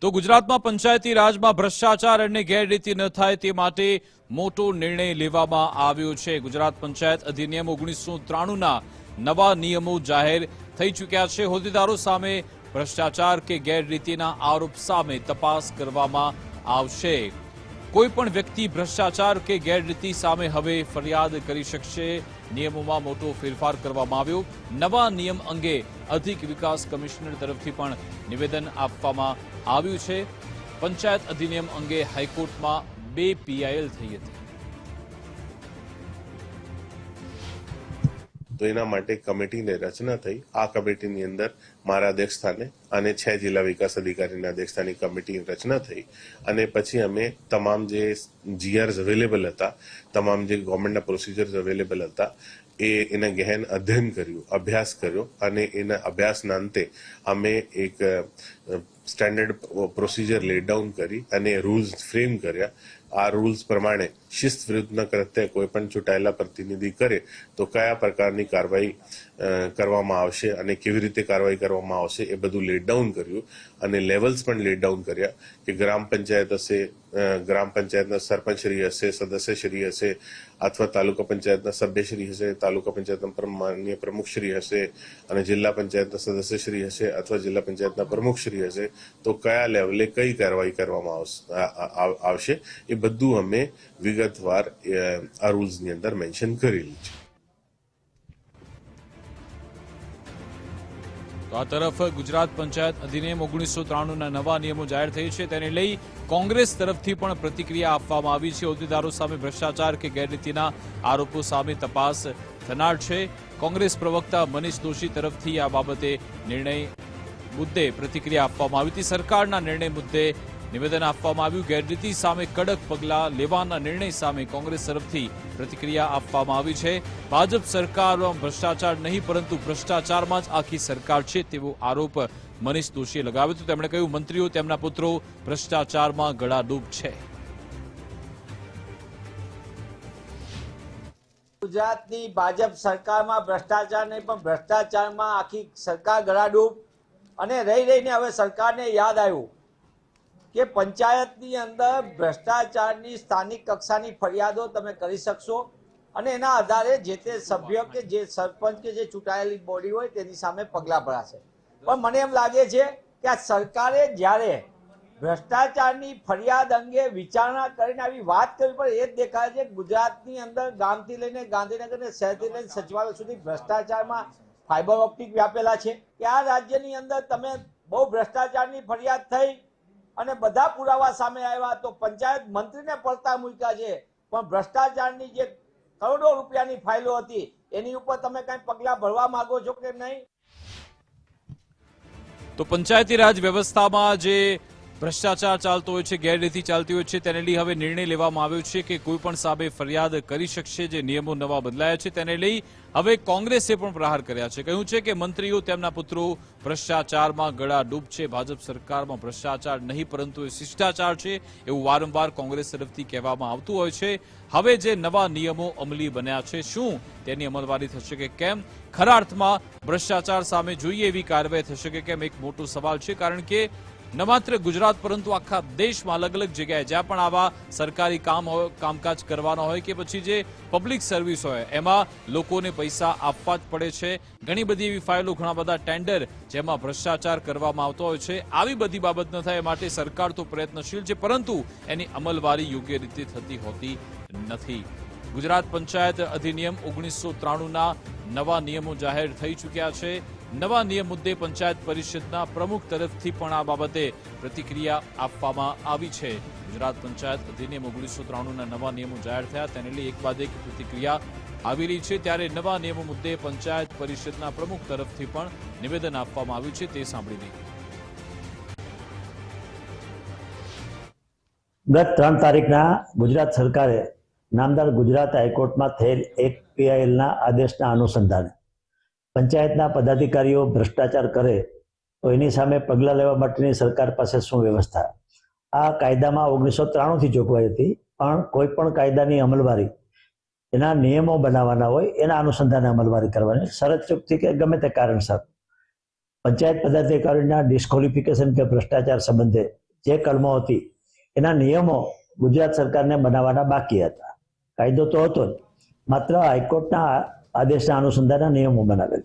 તો ગુજરાતમાં પંચાયતી રાજમાં ભ્રષ્ટાચાર અને ગેરરીતિ ન થાય તે માટે મોટો નિર્ણય લેવામાં આવ્યો છે. ગુજરાત પંચાયત અધિનિયમ ઓગણીસો ત્રાણુંના નવા નિયમો જાહેર થઈ ચૂક્યા છે. હોદ્દેદારો સામે ભ્રષ્ટાચાર કે ગેરરીતિના આરોપ સામે તપાસ કરવામાં આવશે. કોઈ પણ વ્યક્તિ ભ્રષ્ટાચાર કે ગેરરીતિ સામે હવે ફરિયાદ કરી શકશે. નિયમોમાં મોટો ફેરફાર કરવામાં આવ્યો. નવા નિયમ અંગે અધિક વિકાસ કમિશનર તરફથી પણ નિવેદન આપવામાં આવ્યું છે. પંચાયત અધિનિયમ અંગે હાઈકોર્ટમાં બે પીઆઈએલ થઈ હતી. તો એના માટે કમિટીની રચના થઈ. આ કમિટીની અંદર મારા અધ્યક્ષસ્થાને અને છ જિલ્લા વિકાસ અધિકારીના અધ્યક્ષસ્થાની કમિટીની રચના થઈ. અને પછી અમે તમામ જે જીઆરસ અવેલેબલ હતા, તમામ જે ગવર્મેન્ટના પ્રોસિજર્સ અવેલેબલ હતા એ એને ગહેન અધ્યયન કર્યું, અભ્યાસ કર્યો અને એના અભ્યાસના અંતે અમે એક સ્ટેન્ડર્ડ પ્રોસિજર લે ડાઉન કરી અને રૂલ્સ ફ્રેમ કર્યા. આ રૂલ્સ પ્રમાણે શિસ્ત વિરુદ્ધના કૃત્ય કોઈ પણ ચૂંટાયેલા પ્રતિનિધિ કરે તો કયા પ્રકારની કાર્યવાહી કરવામાં આવશે અને કેવી રીતે કાર્યવાહી કરવામાં આવશે એ બધું લેટ ડાઉન કર્યું. અને લેવલ્સ પણ લેટ ડાઉન કર્યા કે ગ્રામ પંચાયત હશે ગ્રામ પંચાયતના સરપંચશ્રી હશે, સદસ્યશ્રી હશે, અથવા તાલુકા પંચાયતના સભ્યશ્રી હશે, તાલુકા પંચાયતના માન્ય પ્રમુખશ્રી હશે, અને જિલ્લા પંચાયતના સદસ્યશ્રી હશે, અથવા જિલ્લા પંચાયતના પ્રમુખશ્રી હશે, તો કયા લેવલે કઈ કાર્યવાહી કરવામાં આવશે એ બધું અમે વિગતવાર આ રૂલ્સની અંદર મેન્શન કરેલું છે. આ તરફ ગુજરાત પંચાયત અધિનિયમ ઓગણીસો ત્રાણુંના નવા નિયમો જાહેર થઈ છે. તેને લઈ કોંગ્રેસ તરફથી પણ પ્રતિક્રિયા આપવામાં આવી છે. હોદ્દેદારો સામે ભ્રષ્ટાચાર કે ગેરરીતિના આરોપો સામે તપાસ થનાર છે. કોંગ્રેસ પ્રવક્તા મનીષ દોશી તરફથી આ બાબતે નિર્ણય મુદ્દે પ્રતિક્રિયા આપવામાં આવી હતી. સરકારના નિર્ણય મુદ્દે નિવેદન આપવામાં આવ્યું. ગેરરીતિ સામે કડક પગલાં લેવાના નિર્ણય સામે કોંગ્રેસ તરફથી પ્રતિક્રિયા આપવામાં આવી છે. ભાજપ સરકારમાં ભ્રષ્ટાચાર નહીં, પરંતુ ભ્રષ્ટાચારમાં જ આખી સરકાર છે તેવો આરોપ મનીષ દોશીએ લગાવ્યો હતો. તેમણે કહ્યું, મંત્રીઓ તેમના પુત્રો ભ્રષ્ટાચારમાં ગળાડૂબ છે. ગુજરાતની ભાજપ સરકારમાં ભ્રષ્ટાચાર નહીં, પણ ભ્રષ્ટાચારમાં આખી સરકાર ગળાડૂબ અને રહી રહીને હવે સરકારને યાદ આવ્યું. કે પંચાયતની અંદર ભ્રષ્ટાચારની સ્થાનિક કક્ષાની ફરિયાદો તમે કરી શકશો. અને એના આધારે જે તે સભ્ય કે જે સરપંચ કે જે ચૂંટાયેલી બોડી હોય તેની સામે પગલાં ભરાશે. પણ મને એમ લાગે છે કે આ સરકારે જ્યારે ભ્રષ્ટાચારની ફરિયાદ અંગે વિચારણા કરીને આવી વાત કરવી પડે એ જ દેખાય છે ગુજરાતની અંદર ગામથી લઈને ગાંધીનગર ને શહેરથી લઈને સચિવાલય સુધી ભ્રષ્ટાચારમાં ફાઇબર ઓપ્ટિક વ્યાપેલા છે. કે આ રાજ્યની અંદર તમે બહુ ભ્રષ્ટાચારની ફરિયાદ થઈ અને બધા પુરાવા સામે આવ્યા તો પંચાયત મંત્રીને પડતા મૂક્યા છે. પણ ભ્રષ્ટાચારની જે કરોડો રૂપિયાની ફાઇલો હતી, એની ઉપર તમે કઈ પગલા ભરવા માંગો છો કે નહીં? તો પંચાયતી રાજ વ્યવસ્થામાં જે ભ્રષ્ટાચાર ચાલતો હોય છે, ગેરરીતિ ચાલતી હોય છે, તેને લઈ હવે નિર્ણય લેવામાં આવ્યો છે કે કોઈ પણ સામે ફરિયાદ કરી શકશે જે નિયમો નવા બદલાયા છે, તેને લઈ હવે કોંગ્રેસે પણ પ્રહાર કર્યા છે. કહ્યું છે કે મંત્રીઓ તેમના પુત્રો ભ્રષ્ટાચારમાં ગળા ડૂબ છે, ભાજપ સરકારમાં ભ્રષ્ટાચાર નહીં, પરંતુ એ શિષ્ટાચાર છે, એવું વારંવાર કોંગ્રેસ તરફથી કહેવામાં આવતું હોય છે. હવે જે નવા નિયમો અમલી બન્યા છે, શું તેની અમલવારી થશે કે કેમ? ખરા અર્થમાં ભ્રષ્ટાચાર સામે જોઈએ એવી કાર્યવાહી થશે કે કેમ? એક મોટો સવાલ છે, કારણ કે ન માત્ર ગુજરાત, પરંતુ આખા દેશમાં અલગ અલગ જગ્યાએ, જ્યાં પણ આવા સરકારી કામ કામકાજ કરવાના હોય કે પછી જે પબ્લિક સર્વિસ હોય, એમાં લોકોને પૈસા આપવા જ પડે છે. ઘણી બધી એવી ફાઇલો, ઘણા બધા ટેન્ડર જેમાં ભ્રષ્ટાચાર કરવામાં આવતો હોય છે. આવી બધી બાબત ન થાય માટે સરકાર તો પ્રયત્નશીલ છે, પરંતુ એની અમલવારી યોગ્ય રીતે થતી હોતી નથી. ગુજરાત પંચાયત અધિનિયમ ઓગણીસો ત્રાણુંના નવા નિયમો જાહેર થઈ ચૂક્યા છે. નવા નિયમ મુદ્દે પંચાયત પરિષદના પ્રમુખ તરફથી પણ આ બાબતે પ્રતિક્રિયા આપવામાં આવી છે. ગુજરાત પંચાયત અધિનિયમ ઓગણીસો ત્રાણુંના નવા નિયમો જાહેર થયા. તેને લઈ એક બાદ એક પ્રતિક્રિયા આવી રહી છે. ત્યારે નવા નિયમો મુદ્દે પંચાયત પરિષદના પ્રમુખ તરફથી પણ નિવેદન આપવામાં આવ્યું છે. તે સાંભળી લઈએ. ગત ત્રણ તારીખના ગુજરાત સરકારે નામદાર ગુજરાત હાઈકોર્ટમાં થયેલ એક પીઆઈએલના આદેશના અનુસંધાને પંચાયતના પદાધિકારીઓ ભ્રષ્ટાચાર કરે, તો એની સામે પગલાં લેવા માટેની સરકાર પાસે શું વ્યવસ્થા? આ કાયદામાં ઓગણીસો ત્રાણુંથી જોગવાઈ હતી, પણ કોઈ પણ કાયદાની અમલવારી એના નિયમો બનાવવાના હોય, એના અનુસંધાને અમલવારી કરવાની શરત ચૂકથી કે ગમે તે કારણસર. પંચાયત પદાધિકારીના ડિસ્કોલિફિકેશન કે ભ્રષ્ટાચાર સંબંધે જે કલમો હતી, એના નિયમો ગુજરાત સરકારને બનાવવાના બાકી હતા. કાયદો તો હતો જ, માત્ર હાઈકોર્ટના આદેશના અનુસંધાનના નિયમો બનાવેલ.